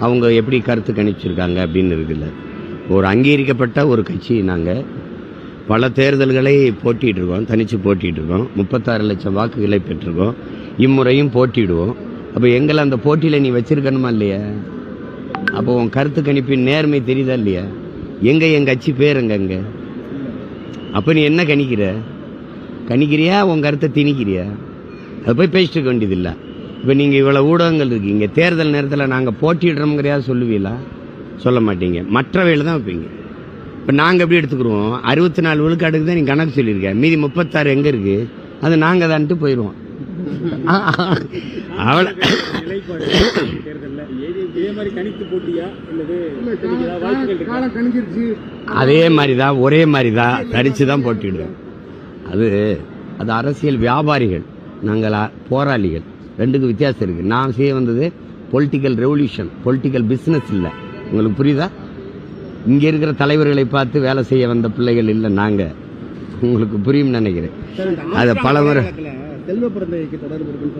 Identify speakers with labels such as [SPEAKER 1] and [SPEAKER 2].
[SPEAKER 1] அவங்க எப்படி கருத்து கணிச்சிருக்காங்க அப்படின்னு இருக்குல்ல. ஒரு அங்கீகரிக்கப்பட்ட ஒரு கட்சி நாங்கள் பல தேர்தல்களை போட்டிகிட்ருக்கோம் இருக்கோம் போட்டிகிட்ருக்கோம் இருக்கோம். முப்பத்தாறு லட்சம் வாக்குகளை பெற்றிருக்கோம். இம்முறையும் போட்டிடுவோம். அப்போ எங்களை அந்த போட்டியில் நீ வச்சிருக்கணுமா இல்லையா? அப்போ உன் கருத்து கணிப்பின் நேர்மை தெரியுதா இல்லையா? எங்கே என் கட்சி பேர் எங்கே அப்போ நீ என்ன கணிக்கிற? கணிக்கிறியா? உன் கருத்தை திணிக்கிறியா? அது போய் பேசிட்டு இருக்க வேண்டியதில்லை. இப்போ நீங்கள் இவ்வளோ ஊடகங்கள் இருக்கீங்க தேர்தல் நேரத்தில் நாங்கள் போட்டிடுறோம்ங்கிறையா சொல்லுவீங்களா? சொல்ல மாட்டீங்க. மற்றவையில் தான் வைப்பீங்க. இப்போ நாங்கள் எப்படி எடுத்துக்கிறோம் அறுபத்தி நாலு விழுக்காடுக்கு தான் நீ கணக்கு சொல்லியிருக்க. மீதி முப்பத்தாறு எங்கே இருக்கு? அது நாங்கள் தான்ட்டு போயிடுவோம் அவ்வளோ அதே மாதிரி தான் ஒரே மாதிரி தான் தரிச்சு தான் போட்டிடுவோம் அது அது அரசியல் வியாபாரிகள் நாங்கள் போராளிகள். ரெண்டுக்கு வித்தியாசம் இருக்கு. நான் செய்ய வந்தது பொலிட்டிக்கல் ரெவல்யூஷன் பொலிட்டிக்கல் பிஸ்னஸ் இல்லை. உங்களுக்கு புரியுதா? இங்க இருக்கிற தலைவர்களை பார்த்து வேலை செய்ய வந்த பிள்ளைகள் இல்லை நாங்க. உங்களுக்கு புரியும் நினைக்கிறேன். அது பல முறை